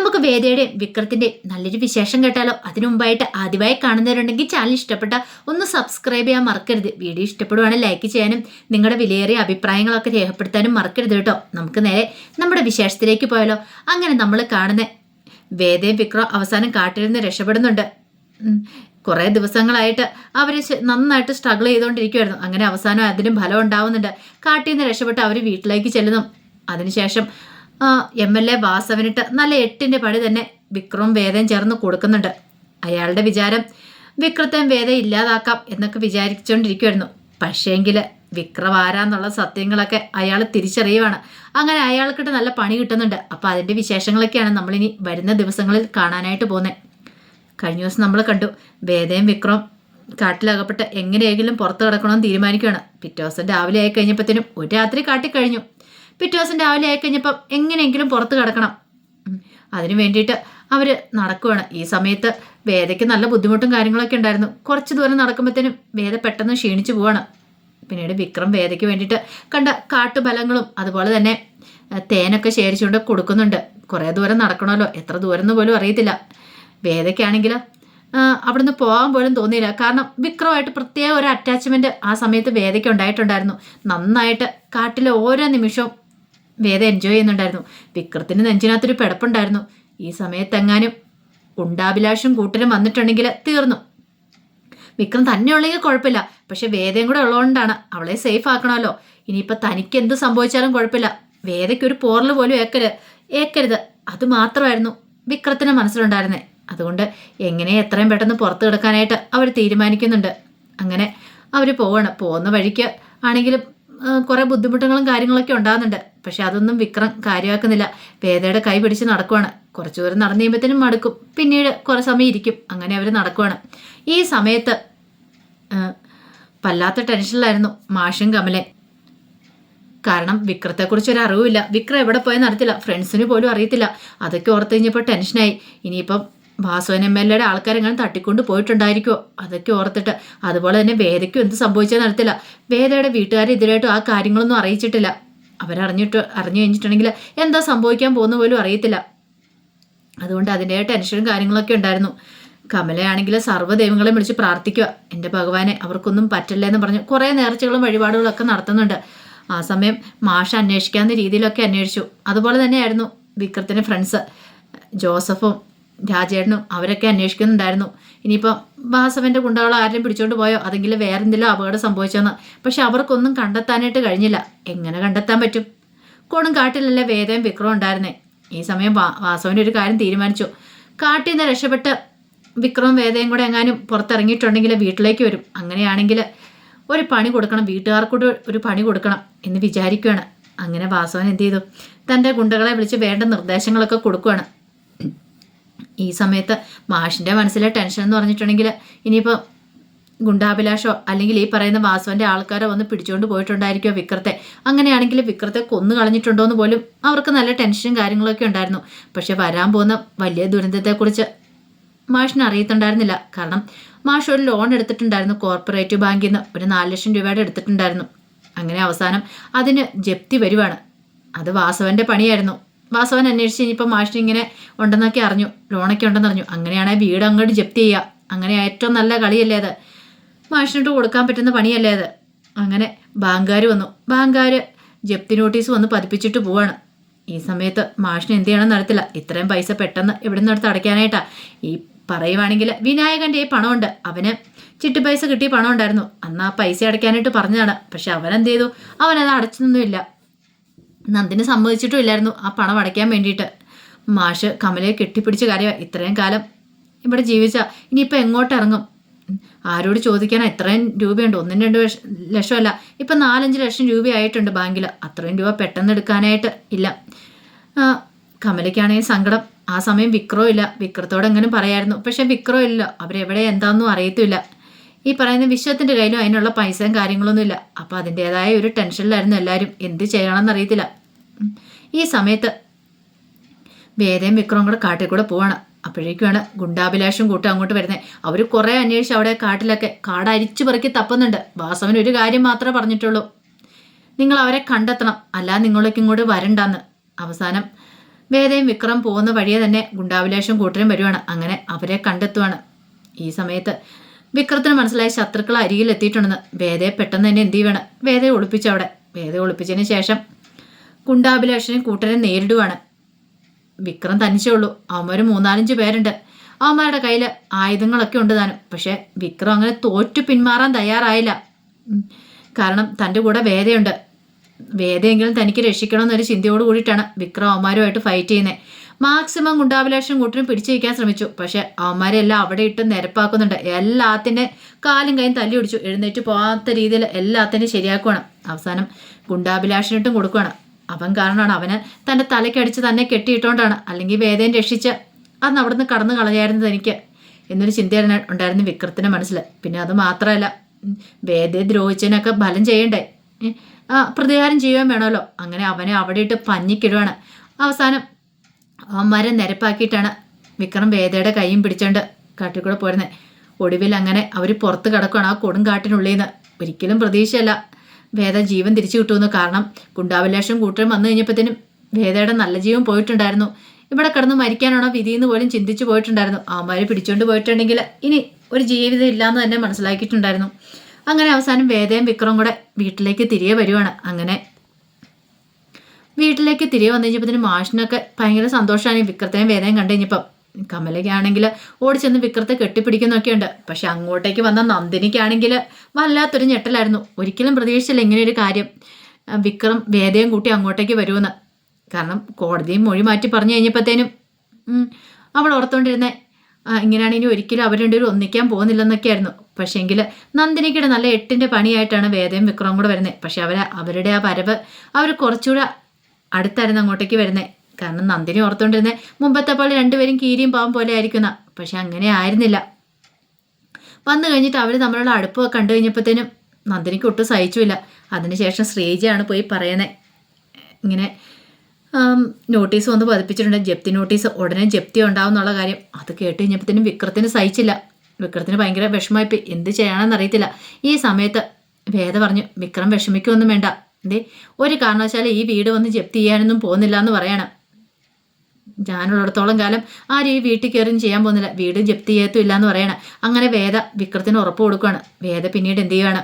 നമുക്ക് വേദയുടെയും വിക്രത്തിന്റെയും നല്ലൊരു വിശേഷം കേട്ടാലോ? അതിനു മുമ്പായിട്ട് ആദ്യമായി കാണുന്നവരുണ്ടെങ്കിൽ ചാനൽ ഇഷ്ടപ്പെട്ട ഒന്ന് സബ്സ്ക്രൈബ് ചെയ്യാൻ മറക്കരുത്. വീഡിയോ ഇഷ്ടപ്പെടുവാണെങ്കിൽ ലൈക്ക് ചെയ്യാനും നിങ്ങളുടെ വിലയേറിയ അഭിപ്രായങ്ങളൊക്കെ രേഖപ്പെടുത്താനും മറക്കരുത് കേട്ടോ. നമുക്ക് നേരെ നമ്മുടെ വിശേഷത്തിലേക്ക് പോയാലോ? അങ്ങനെ നമ്മൾ കാണുന്ന വേദയും വിക്രം അവസാനം കാട്ടിൽ നിന്ന് രക്ഷപ്പെടുന്നുണ്ട്. കുറെ കുറേ ദിവസങ്ങളായിട്ട് അവർ നന്നായിട്ട് സ്ട്രഗിൾ ചെയ്തുകൊണ്ടിരിക്കുമായിരുന്നു അങ്ങനെ അവസാനം അതിനും ഫലം ഉണ്ടാവുന്നുണ്ട്. കാട്ടിൽ നിന്ന് രക്ഷപ്പെട്ട് അവർ വീട്ടിലേക്ക് ചെല്ലുന്നു. അതിനുശേഷം എം എൽ എ വാസവനിട്ട് നല്ല എട്ടിന്റെ പടി തന്നെ വിക്രവും വേദയും ചേർന്ന് കൊടുക്കുന്നുണ്ട്. അയാളുടെ വിചാരം വിക്രത്തെയും വേദം ഇല്ലാതാക്കാം എന്നൊക്കെ വിചാരിച്ചുകൊണ്ടിരിക്കുമായിരുന്നു പക്ഷേങ്കിൽ വിക്രം ആരാന്നുള്ള സത്യങ്ങളൊക്കെ അയാൾ തിരിച്ചറിയുവാണ്. അങ്ങനെ അയാൾക്കിട്ട് നല്ല പണി കിട്ടുന്നുണ്ട്. അപ്പോൾ അതിന്റെ വിശേഷങ്ങളൊക്കെയാണ് നമ്മളിനി വരുന്ന ദിവസങ്ങളിൽ കാണാനായിട്ട് പോകുന്നത് കഴിഞ്ഞ ദിവസം നമ്മൾ കണ്ടു വേദയും വിക്രം കാട്ടിലകപ്പെട്ട് എങ്ങനെയെങ്കിലും പുറത്ത് കിടക്കണമെന്ന് തീരുമാനിക്കുകയാണ് പിറ്റേ ദിവസം രാവിലെ ആയി കഴിഞ്ഞപ്പോഴത്തേനും ഒരു രാത്രി കാട്ടിൽ കഴിഞ്ഞു പിറ്റേ ദിവസം രാവിലെ ആയിക്കഴിഞ്ഞപ്പം എങ്ങനെയെങ്കിലും പുറത്ത് കിടക്കണം. അതിനു വേണ്ടിയിട്ട് അവർ നടക്കുവാണ്. ഈ സമയത്ത് വേദയ്ക്ക് നല്ല ബുദ്ധിമുട്ടും കാര്യങ്ങളൊക്കെ ഉണ്ടായിരുന്നു. കുറച്ച് ദൂരം നടക്കുമ്പോഴത്തേനും വേദ പെട്ടെന്ന് ക്ഷീണിച്ചു പോവാണ്. പിന്നീട് വിക്രം വേദയ്ക്ക് വേണ്ടിയിട്ട് കണ്ട കാട്ടുബലങ്ങളും അതുപോലെ തന്നെ തേനൊക്കെ ശേഖരിച്ചുകൊണ്ട് കൊടുക്കുന്നുണ്ട്. കുറേ ദൂരം നടക്കണമല്ലോ. എത്ര ദൂരം എന്ന് പോലും അറിയത്തില്ല. വേദയ്ക്കാണെങ്കിൽ അവിടുന്ന് പോകാൻ പോലും തോന്നിയില്ല. കാരണം വിക്രമായിട്ട് പ്രത്യേക ഒരു അറ്റാച്ച്മെന്റ് ആ സമയത്ത് വേദയ്ക്ക് ഉണ്ടായിട്ടുണ്ടായിരുന്നു. നന്നായിട്ട് കാട്ടിലെ ഓരോ നിമിഷവും വേദ എൻജോയ് ചെയ്യുന്നുണ്ടായിരുന്നു. വിക്രത്തിന് നെഞ്ചിനകത്തൊരു പിടപ്പുണ്ടായിരുന്നു. ഈ സമയത്തെങ്ങാനും ഉണ്ടാഭിലാഷും കൂട്ടരും വന്നിട്ടുണ്ടെങ്കിൽ തീർന്നു. വിക്രം തന്നെ ഉള്ളെങ്കിൽ കുഴപ്പമില്ല. പക്ഷെ വേദയും കൂടെ ഉള്ളതുകൊണ്ടാണ് അവളെ സേഫ് ആക്കണമല്ലോ. ഇനിയിപ്പോൾ തനിക്ക് എന്ത് സംഭവിച്ചാലും കുഴപ്പമില്ല. വേദയ്ക്ക് ഒരു പോറൽ പോലും ഏക്കരുത് ഏക്കരുത്. അത് മാത്രമായിരുന്നു വിക്രത്തിന് മനസ്സിലുണ്ടായിരുന്നേ. അതുകൊണ്ട് എങ്ങനെ എത്രയും പെട്ടെന്ന് പുറത്ത് കിടക്കാനായിട്ട് അവർ തീരുമാനിക്കുന്നുണ്ട്. അങ്ങനെ അവർ പോവാണ്. പോകുന്ന വഴിക്ക് ആണെങ്കിലും കുറേ ബുദ്ധിമുട്ടുകളും കാര്യങ്ങളൊക്കെ ഉണ്ടാകുന്നുണ്ട്. പക്ഷെ അതൊന്നും വിക്രം കാര്യമാക്കുന്നില്ല. വേദയുടെ കൈ പിടിച്ച് നടക്കുവാണ്. കുറച്ചു ദൂരം നടന്നു കഴിയുമ്പോഴത്തേനും മടുക്കും. പിന്നീട് കുറേ സമയം ഇരിക്കും. അങ്ങനെ അവർ നടക്കുവാണ്. ഈ സമയത്ത് പല്ലാത്ത ടെൻഷനിലായിരുന്നു മാഷും കമലെ കാരണം വിക്രത്തെക്കുറിച്ച് ഒരു അറിവില്ല വിക്രം എവിടെ പോയെന്ന് അറിയത്തില്ല. ഫ്രണ്ട്സിന് പോലും അറിയത്തില്ല. അതൊക്കെ ഓർത്ത് കഴിഞ്ഞപ്പോൾ ടെൻഷനായി. ഇനിയിപ്പം വാസുവൻ എം എൽ എയുടെ ആൾക്കാരെങ്ങനെ തട്ടിക്കൊണ്ട് പോയിട്ടുണ്ടായിരിക്കുമോ അതൊക്കെ ഓർത്തിട്ട് അതുപോലെ തന്നെ വേദയ്ക്കും എന്ത് സംഭവിച്ചാൽ അറിയത്തില്ല. വേദയുടെ വീട്ടുകാരെ ഇതിലായിട്ടും ആ കാര്യങ്ങളൊന്നും അറിയിച്ചിട്ടില്ല. അവരറിഞ്ഞിട്ട് അറിഞ്ഞു കഴിഞ്ഞിട്ടുണ്ടെങ്കിൽ എന്താ സംഭവിക്കാൻ പോകുന്ന പോലും അറിയത്തില്ല. അതുകൊണ്ട് അതിന്റെ ടെൻഷനും കാര്യങ്ങളൊക്കെ ഉണ്ടായിരുന്നു. കമലയാണെങ്കിൽ സർവദൈവങ്ങളെ വിളിച്ച് പ്രാർത്ഥിക്കുക. എന്റെ ഭഗവാനെ അവർക്കൊന്നും പറ്റില്ല എന്ന് പറഞ്ഞു കുറേ നേർച്ചകളും വഴിപാടുകളൊക്കെ നടത്തുന്നുണ്ട്. ആ സമയം മാഷ അന്വേഷിക്കാവുന്ന രീതിയിലൊക്കെ അന്വേഷിച്ചു. അതുപോലെ തന്നെയായിരുന്നു വിക്രത്തിന്റെ ഫ്രണ്ട്സ് ജോസഫും രാജേട്ടനും അവരൊക്കെ അന്വേഷിക്കുന്നുണ്ടായിരുന്നു. ഇനിയിപ്പം വാസവന്റെ ഗുണ്ടകൾ ആരെയും പിടിച്ചോണ്ട് പോയോ? അതെങ്കിലും വേറെ എന്തെങ്കിലും അപകടം സംഭവിച്ചോന്ന്. പക്ഷെ അവർക്കൊന്നും കണ്ടെത്താനായിട്ട് കഴിഞ്ഞില്ല. എങ്ങനെ കണ്ടെത്താൻ പറ്റും? കൊടും കാട്ടിലല്ലേ വേദയും വിക്രവും ഉണ്ടായിരുന്നേ? ഈ സമയം വാ വാസവന്റെ ഒരു കാര്യം തീരുമാനിച്ചു. കാട്ടിൽ നിന്ന് രക്ഷപ്പെട്ട് വിക്രവും വേദയും കൂടെ എങ്ങാനും പുറത്തിറങ്ങിയിട്ടുണ്ടെങ്കിൽ വീട്ടിലേക്ക് വരും. അങ്ങനെയാണെങ്കിൽ ഒരു പണി കൊടുക്കണം. വീട്ടുകാർക്കൂടെ ഒരു പണി കൊടുക്കണം എന്ന് വിചാരിക്കുകയാണ് അങ്ങനെ വാസവൻ എന്ത് ചെയ്തു? തന്റെ ഗുണ്ടകളെ വിളിച്ച് വേണ്ട നിർദ്ദേശങ്ങളൊക്കെ കൊടുക്കുകയാണ് ഈ സമയത്ത് മാഷിന്റെ മനസ്സിലെ ടെൻഷൻ എന്ന് പറഞ്ഞിട്ടുണ്ടെങ്കിൽ ഇനിയിപ്പോൾ ഗുണ്ടാഭിലാഷോ അല്ലെങ്കിൽ ഈ പറയുന്ന വാസുവിന്റെ ആൾക്കാരെ വന്ന് പിടിച്ചുകൊണ്ട് പോയിട്ടുണ്ടായിരിക്കുമോ വിക്രത്തെ? അങ്ങനെയാണെങ്കിൽ വിക്രത്തെ കൊന്നു കളഞ്ഞിട്ടുണ്ടോ എന്ന് പോലും അവർക്ക് നല്ല ടെൻഷനും കാര്യങ്ങളൊക്കെ ഉണ്ടായിരുന്നു. പക്ഷെ വരാൻ പോകുന്ന വലിയ ദുരന്തത്തെക്കുറിച്ച് മാഷിന് അറിയത്തുണ്ടായിരുന്നില്ല. കാരണം മാഷ് ഒരു ലോൺ എടുത്തിട്ടുണ്ടായിരുന്നു കോർപ്പറേറ്റീവ് ബാങ്കിൽ നിന്ന് ഒരു നാല് ലക്ഷം രൂപയുടെ എടുത്തിട്ടുണ്ടായിരുന്നു. അങ്ങനെ അവസാനം അതിന് ജപ്തി വരുവാണ്. അത് വാസവന്റെ പണിയായിരുന്നു. വാസവൻ അന്വേഷിച്ച് ഇനിയിപ്പോൾ മാഷിന് ഇങ്ങനെ ഉണ്ടെന്നൊക്കെ അറിഞ്ഞു. ലോണൊക്കെ ഉണ്ടെന്ന് അറിഞ്ഞു. അങ്ങനെയാണെങ്കിൽ വീട് അങ്ങോട്ട് ജപ്തി ചെയ്യുക അങ്ങനെ ഏറ്റവും നല്ല കളിയല്ലേ അത്? മാഷിനിട്ട് കൊടുക്കാൻ പറ്റുന്ന പണിയല്ലേ അത്? അങ്ങനെ ബാങ്കുകാർ വന്നു. ബാങ്കുകാർ ജപ്തി നോട്ടീസ് വന്ന് പതിപ്പിച്ചിട്ട് പോവാണ്. ഈ സമയത്ത് മാഷിന് എന്ത് ചെയ്യണമെന്ന് അറിയത്തില്ല. ഇത്രയും പൈസ പെട്ടെന്ന് എവിടെ നിന്ന് അടുത്ത് അടയ്ക്കാനായിട്ടാ. ഈ പറയുവാണെങ്കിൽ വിനായകന്റെ ഈ പണമുണ്ട്. അവന് ചിട്ടി പൈസ കിട്ടിയ പണം ഉണ്ടായിരുന്നു അന്ന് ആ പൈസ അടയ്ക്കാനായിട്ട് പറഞ്ഞതാണ്. പക്ഷെ അവനെന്ത് ചെയ്തു? അവനത് അടച്ചൊന്നുമില്ല നന്ദിന് സമ്മതിച്ചിട്ടും ഇല്ലായിരുന്നു ആ പണം അടയ്ക്കാൻ വേണ്ടിയിട്ട്. മാഷ് കമലയെ കെട്ടിപ്പിടിച്ച കാര്യം ഇത്രയും കാലം ഇവിടെ ജീവിച്ച. ഇനിയിപ്പോൾ എങ്ങോട്ട് ഇറങ്ങും? ആരോട് ചോദിക്കാനാ ഇത്രയും രൂപയുണ്ട്? ഒന്നും രണ്ട് ലക്ഷം ലക്ഷമല്ല. ഇപ്പം നാലഞ്ച് ലക്ഷം രൂപയായിട്ടുണ്ട് ബാങ്കിൽ അത്രയും രൂപ പെട്ടെന്ന് എടുക്കാനായിട്ട് ഇല്ല. കമലയ്ക്കാണെങ്കിൽ സങ്കടം. ആ സമയം വിക്രോ ഇല്ല. വിക്രത്തോട് എങ്ങനെ പറയായിരുന്നു. പക്ഷെ വിക്രോ ഇല്ല. അവരെവിടെ എന്താണെന്നും അറിയത്തുമില്ല. ഈ പറയുന്ന വിശ്വത്തിന്റെ കയ്യിലും അതിനുള്ള പൈസയും കാര്യങ്ങളൊന്നും ഇല്ല അപ്പോൾ അതിന്റെതായ ഒരു ടെൻഷനിലായിരുന്നു എല്ലാവരും എന്ത് ചെയ്യണമെന്ന് അറിയത്തില്ല. ഈ സമയത്ത് വേദയും വിക്രവും കൂടെ കാട്ടിൽ കൂടെ പോവാണ്. അപ്പോഴേക്കുമാണ് ഗുണ്ടാഭിലാഷും കൂട്ടും അങ്ങോട്ട് വരുന്നത് അവർ കുറേ അന്വേഷിച്ച് അവിടെ കാട്ടിലൊക്കെ കാട് അരിച്ചു പെറുക്കി തപ്പുന്നുണ്ട്. വാസവൻ ഒരു കാര്യം മാത്രമേ പറഞ്ഞിട്ടുള്ളൂ. നിങ്ങൾ അവരെ കണ്ടെത്തണം. അല്ലാതെ നിങ്ങളൊക്കെ ഇങ്ങോട്ട് വരണ്ടെന്ന്. അവസാനം വേദയും വിക്രം പോകുന്ന വഴിയെ തന്നെ ഗുണ്ടാഭിലാഷും കൂട്ടരും വരുവാണ്. അങ്ങനെ അവരെ കണ്ടെത്തുവാണ്. ഈ സമയത്ത് വിക്രത്തിന് മനസ്സിലായി ശത്രുക്കൾ അരികിൽ എത്തിയിട്ടുണ്ടെന്ന് വേദയെ പെട്ടെന്ന് തന്നെ എന്ത് ചെയ്യണം? വേദയെ ഒളിപ്പിച്ചു അവിടെ. വേദയെ ഒളിപ്പിച്ചതിന് ശേഷം ഗുണ്ടാഭിലാഷനും കൂട്ടരെ നേരിടുവാണ്. വിക്രം തനിച്ചേ ഉള്ളൂ. അവന്മാർ മൂന്നാലഞ്ച് പേരുണ്ട്. അവന്മാരുടെ കയ്യിൽ ആയുധങ്ങളൊക്കെ ഉണ്ട് താനും. പക്ഷെ വിക്രം അങ്ങനെ തോറ്റു പിന്മാറാൻ തയ്യാറായില്ല. കാരണം തന്റെ കൂടെ വേദയുണ്ട്. വേദയെങ്കിലും തനിക്ക് രക്ഷിക്കണമെന്നൊരു ചിന്തയോട് കൂടിയിട്ടാണ് വിക്രം അവന്മാരുമായിട്ട് ഫൈറ്റ് ചെയ്യുന്നത് മാക്സിമം ഗുണ്ടാഭിലാഷം കൂട്ടിനും പിടിച്ചു വയ്ക്കാൻ ശ്രമിച്ചു. പക്ഷെ അവന്മാരെല്ലാം അവിടെ ഇട്ട് നിരപ്പാക്കുന്നുണ്ട്. എല്ലാത്തിന്റെ കാലും കൈയും തല്ലി പിടിച്ചു. എഴുന്നേറ്റ് പോകാത്ത രീതിയിൽ എല്ലാത്തിനും ശരിയാക്കുവാണ്. അവസാനം ഗുണ്ടാഭിലാഷനിട്ടും കൊടുക്കുകയാണ് അവൻ കാരണമാണ് അവന് തന്റെ തലക്കടിച്ച് തന്നെ കെട്ടിയിട്ടോണ്ടാണ്. അല്ലെങ്കിൽ വേദയും രക്ഷിച്ച് അന്ന് അവിടുന്ന് കടന്നു കളയായിരുന്നത് എനിക്ക് എന്നൊരു ചിന്തയാണ് ഉണ്ടായിരുന്നു വിക്രത്തിന്റെ മനസ്സിൽ. പിന്നെ അത് മാത്രമല്ല വേദ വേദയെ ദ്രോഹിച്ചതിനൊക്കെ ഫലം ചെയ്യണ്ടേ? പ്രതികാരം ചെയ്യുകയും വേണമല്ലോ. അങ്ങനെ അവനെ അവിടെ ഇട്ട് പഞ്ഞിക്കിടുവാണ്. അവസാനം അവന്മാരെ നിരപ്പാക്കിയിട്ടാണ് വിക്രം വേദയുടെ കൈയും പിടിച്ചോണ്ട് കാട്ടിൽ കൂടെ പോരുന്നത് ഒടുവിൽ അങ്ങനെ അവർ പുറത്ത് കിടക്കുകയാണ് ആ കൊടുങ്കാട്ടിനുള്ളിൽ നിന്ന് ഒരിക്കലും പ്രതീക്ഷയല്ല. വേദ ജീവൻ തിരിച്ചു കിട്ടുമെന്ന് കാരണം ഗുണ്ടാഭിലാഷം കൂട്ടരും വന്നു കഴിഞ്ഞപ്പോഴത്തേനും വേദയുടെ നല്ല ജീവൻ പോയിട്ടുണ്ടായിരുന്നു. ഇവിടെ കിടന്ന് മരിക്കാനാണോ വിധിയെന്ന് പോലും ചിന്തിച്ചു പോയിട്ടുണ്ടായിരുന്നു. അവന്മാരെ പിടിച്ചുകൊണ്ട് പോയിട്ടുണ്ടെങ്കിൽ ഇനി ഒരു ജീവിതം ഇല്ലാന്ന് തന്നെ മനസ്സിലാക്കിയിട്ടുണ്ടായിരുന്നു. അങ്ങനെ അവസാനം വേദയും വിക്രവും കൂടെ വീട്ടിലേക്ക് തിരികെ വരുവാണ്. അങ്ങനെ വീട്ടിലേക്ക് തിരികെ വന്നു കഴിഞ്ഞപ്പോൾ മാഷിനൊക്കെ ഭയങ്കര സന്തോഷമാണ് വിക്രത്തെയും വേദനയും കണ്ടു കഴിഞ്ഞപ്പം. കമലയ്ക്കാണെങ്കിൽ ഓടിച്ചെന്ന് വിക്രത്തെ കെട്ടിപ്പിടിക്കുന്നൊക്കെയുണ്ട് പക്ഷെ അങ്ങോട്ടേക്ക് വന്ന നന്ദിനിക്കാണെങ്കിൽ വല്ലാത്തൊരു ഞെട്ടലായിരുന്നു. ഒരിക്കലും പ്രതീക്ഷിച്ചില്ല ഇങ്ങനെയൊരു കാര്യം. വിക്രം വേദയും കൂട്ടി അങ്ങോട്ടേക്ക് വരുമെന്ന്. കാരണം കോടതിയും മൊഴി മാറ്റി പറഞ്ഞു കഴിഞ്ഞപ്പോഴത്തേനും അവൾ ഓർത്തോണ്ടിരുന്നേ ഇങ്ങനെയാണെങ്കിൽ ഒരിക്കലും അവർ രണ്ടുപേരും ഒന്നിക്കാൻ പോകുന്നില്ലെന്നൊക്കെയായിരുന്നു. പക്ഷേങ്കിൽ നന്ദിനിക്കിടെ നല്ല എട്ടിന്റെ പണിയായിട്ടാണ് വേദയും വിക്രവും കൂടെ വരുന്നത്. പക്ഷെ അവർ അവരുടെ ആ വരവ് അവർ കുറച്ചുകൂടെ അടുത്തായിരുന്നു അങ്ങോട്ടേക്ക് വരുന്നത് കാരണം നന്ദിനി ഓർത്തുകൊണ്ടിരുന്നേ മുമ്പത്തെ പോലെ രണ്ടുപേരും കീരിയും പാവം പോലെ ആയിരിക്കുന്ന. പക്ഷെ അങ്ങനെ ആയിരുന്നില്ല. വന്നു കഴിഞ്ഞിട്ട് അവർ തമ്മിലുള്ള അടുപ്പൊക്കെ കണ്ടു കഴിഞ്ഞപ്പോഴത്തേനും നന്ദിനിക്ക് ഒട്ടും സഹിച്ചുമില്ല. അതിനുശേഷം ശ്രീജയാണ് പോയി പറയുന്നത് ഇങ്ങനെ നോട്ടീസ് വന്ന് പതിപ്പിച്ചിട്ടുണ്ട്. ജപ്തി നോട്ടീസ് ഉടനെ ജപ്തി ഉണ്ടാവും എന്നുള്ള കാര്യം. അത് കേട്ട് കഴിഞ്ഞപ്പോഴത്തേനും വിക്രത്തിന് സഹിച്ചില്ല. വിക്രത്തിന് ഭയങ്കര വിഷമമായിപ്പോയി എന്ത് ചെയ്യണമെന്ന് അറിയത്തില്ല. ഈ സമയത്ത് വേദ പറഞ്ഞു വിക്രം വിഷമിക്കൊന്നും വേണ്ട. എന്തേ ഒരു കാരണവശാലും ഈ വീട് വന്ന് ജപ്തി ചെയ്യാനൊന്നും പോകുന്നില്ല എന്ന് പറയണം. ഞാനുള്ളിടത്തോളം കാലം ആരും ഈ വീട്ടിൽ കയറിയും ചെയ്യാൻ പോകുന്നില്ല. വീട് ജപ്തി ചെയ്യത്തുമില്ല എന്ന് പറയണം. അങ്ങനെ വേദ വിക്രത്തിന് ഉറപ്പ് കൊടുക്കുകയാണ് വേദ പിന്നീട് എന്ത് ചെയ്യുകയാണ്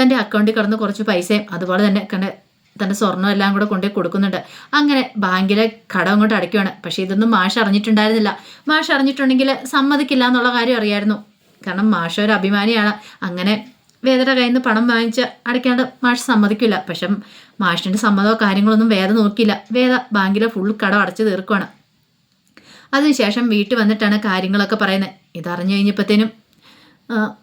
തന്റെ അക്കൗണ്ടിൽ കിടന്ന് കുറച്ച് പൈസയും അതുപോലെ തന്നെ കണ്ട് തന്റെ സ്വർണം എല്ലാം കൂടെ കൊണ്ടുപോയി കൊടുക്കുന്നുണ്ട്. അങ്ങനെ ബാങ്കിലെ കടം കൊണ്ട് അടയ്ക്കുകയാണ് പക്ഷേ ഇതൊന്നും മാഷ് അറിഞ്ഞിട്ടുണ്ടായിരുന്നില്ല. മാഷ് അറിഞ്ഞിട്ടുണ്ടെങ്കിൽ സമ്മതിക്കില്ല എന്നുള്ള കാര്യം അറിയായിരുന്നു. കാരണം മാഷ ഒരു അഭിമാനിയാണ്. അങ്ങനെ വേദയുടെ കയ്യിൽ നിന്ന് പണം വാങ്ങിച്ച് അടയ്ക്കാണ്ട് മാഷ് സമ്മതിക്കില്ല. പക്ഷെ മാഷിന്റെ സമ്മതമോ കാര്യങ്ങളൊന്നും വേദ നോക്കിയില്ല. വേദ ബാങ്കിലെ ഫുൾ കടം അടച്ചു തീർക്കുവാണ്. അതിനുശേഷം വീട്ടിൽ വന്നിട്ടാണ് കാര്യങ്ങളൊക്കെ പറയുന്നത്. ഇതറിഞ്ഞു കഴിഞ്ഞപ്പോഴത്തേനും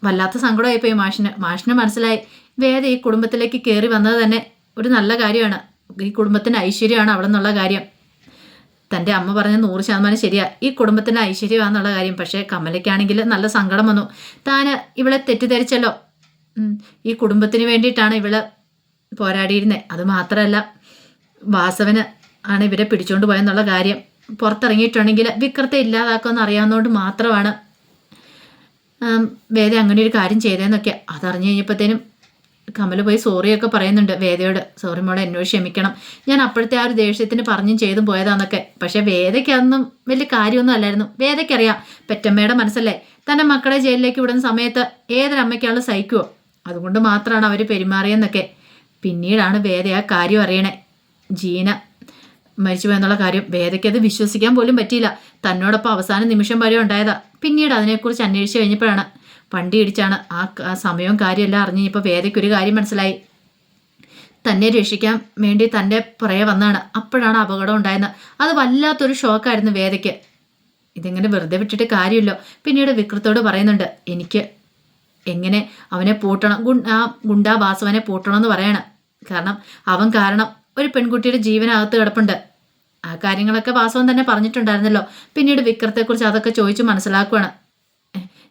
വല്ലാത്ത സങ്കടമായിപ്പോയി മാഷിന്. മാഷിന് മനസ്സിലായി വേദ ഈ കുടുംബത്തിലേക്ക് കയറി വന്നത് തന്നെ ഒരു നല്ല കാര്യമാണ്. ഈ കുടുംബത്തിന് ഐശ്വര്യമാണ് അവിടെ നിന്നുള്ള കാര്യം. തന്റെ അമ്മ പറഞ്ഞ നൂറ് ശതമാനം ശരിയാ. ഈ കുടുംബത്തിന് ഐശ്വര്യമാണെന്നുള്ള കാര്യം. പക്ഷേ കമലയ്ക്കാണെങ്കിൽ നല്ല സങ്കടം വന്നു. താൻ ഇവളെ തെറ്റിദ്ധരിച്ചല്ലോ. ഈ കുടുംബത്തിന് വേണ്ടിയിട്ടാണ് ഇവൾ പോരാടിയിരുന്നത് അത് മാത്രമല്ല വാസവന് ആണ് ഇവരെ പിടിച്ചുകൊണ്ട് പോയെന്നുള്ള കാര്യം പുറത്തിറങ്ങിയിട്ടുണ്ടെങ്കിൽ വിക്രത്തെ ഇല്ലാതാക്കുമെന്ന് അറിയാവുന്നതുകൊണ്ട് മാത്രമാണ് വേദ അങ്ങനെ ഒരു കാര്യം ചെയ്തതെന്നൊക്കെ. അതറിഞ്ഞു കഴിഞ്ഞപ്പോഴത്തേനും കമൽ പോയി സോറിയൊക്കെ പറയുന്നുണ്ട് വേദയോട്. സോറി മോളെ എന്നോട് ക്ഷമിക്കണം. ഞാൻ അപ്പോഴത്തെ ആ ഒരു ദേഷ്യത്തിന് പറഞ്ഞും ചെയ്തും പോയതാന്നൊക്കെ. പക്ഷേ വേദയ്ക്ക് അതൊന്നും വലിയ കാര്യമൊന്നും അല്ലായിരുന്നു. വേദയ്ക്കറിയാം പെറ്റമ്മയുടെ മനസ്സല്ലേ? തന്റെ മക്കളെ ജയിലിലേക്ക് വിടുന്ന സമയത്ത് ഏതൊരമ്മയ്ക്കാളും സഹിക്കുമോ അതുകൊണ്ട് മാത്രമാണ് അവർ പെരുമാറിയെന്നൊക്കെ. പിന്നീടാണ് വേദ ആ കാര്യം അറിയണേ. ജീന മരിച്ചുപോയെന്നുള്ള കാര്യം. വേദയ്ക്ക് അത് വിശ്വസിക്കാൻ പോലും പറ്റിയില്ല. തന്നോടൊപ്പം അവസാന നിമിഷം വരെ ഉണ്ടായതാ. പിന്നീട് അതിനെക്കുറിച്ച് അന്വേഷിച്ച് കഴിഞ്ഞപ്പോഴാണ് വണ്ടി ഇടിച്ചാണ്. ആ സമയവും കാര്യമെല്ലാം അറിഞ്ഞ് ഇപ്പോൾ വേദയ്ക്കൊരു കാര്യം മനസ്സിലായി. തന്നെ രക്ഷിക്കാൻ വേണ്ടി തന്റെ പുറകെ വന്നാണ്. അപ്പോഴാണ് അപകടം ഉണ്ടായത് അത് വല്ലാത്തൊരു ഷോക്കായിരുന്നു വേദയ്ക്ക്. ഇതിങ്ങനെ വെറുതെ വിട്ടിട്ട് കാര്യമില്ലോ? പിന്നീട് വിക്രത്തോട് പറയുന്നുണ്ട് എനിക്ക് എങ്ങനെ അവനെ പൂട്ടണം? ആ ഗുണ്ടാ വാസവനെ പൂട്ടണം എന്ന് പറയണം. കാരണം അവൻ കാരണം ഒരു പെൺകുട്ടിയുടെ ജീവനകത്ത് കിടപ്പുണ്ട്. ആ കാര്യങ്ങളൊക്കെ വാസവൻ തന്നെ പറഞ്ഞിട്ടുണ്ടായിരുന്നല്ലോ. പിന്നീട് വിക്രത്തെക്കുറിച്ച് അതൊക്കെ ചോദിച്ചു മനസ്സിലാക്കുകയാണ്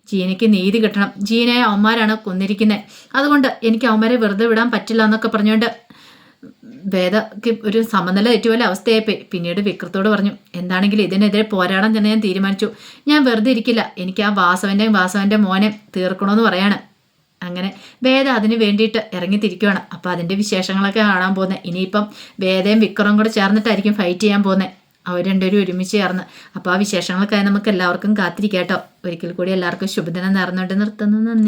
ജീനയ്ക്ക് നീതി കിട്ടണം. ജീനയെ അവന്മാരാണ് കൊന്നിരിക്കുന്നത് അതുകൊണ്ട് എനിക്ക് അവന്മാരെ വെറുതെ വിടാൻ പറ്റില്ല എന്നൊക്കെ പറഞ്ഞുകൊണ്ട് വേദക്ക് ഒരു സമനില തെറ്റുപോലെ അവസ്ഥയായിപ്പോയി പിന്നീട് വിക്രത്തോട് പറഞ്ഞു എന്താണെങ്കിലും ഇതിനെതിരെ പോരാടാൻ തന്നെ ഞാൻ തീരുമാനിച്ചു. ഞാൻ വെറുതെ ഇരിക്കില്ല. എനിക്ക് ആ വാസവന്റെയും വാസവന്റെ മോനെ തീർക്കണമെന്ന് പറയാണ്. അങ്ങനെ വേദ അതിന് വേണ്ടിയിട്ട് ഇറങ്ങിത്തിരിക്കുകയാണ് അപ്പോൾ അതിന്റെ വിശേഷങ്ങളൊക്കെ കാണാൻ പോകുന്നത് ഇനിയിപ്പം വേദയും വിക്രവും കൂടെ ചേർന്നിട്ടായിരിക്കും ഫൈറ്റ് ചെയ്യാൻ പോകുന്നത് അവർ രണ്ടുപേരും ഒരുമിച്ച് ചേർന്ന്. അപ്പോൾ ആ വിശേഷങ്ങൾക്കായി നമുക്ക് എല്ലാവർക്കും കാത്തിരിക്കാം കേട്ടോ. ഒരിക്കൽ കൂടി എല്ലാവർക്കും ശുഭദിനം നേർന്നുകൊണ്ട് നിർത്തുന്നു. നന്ദി.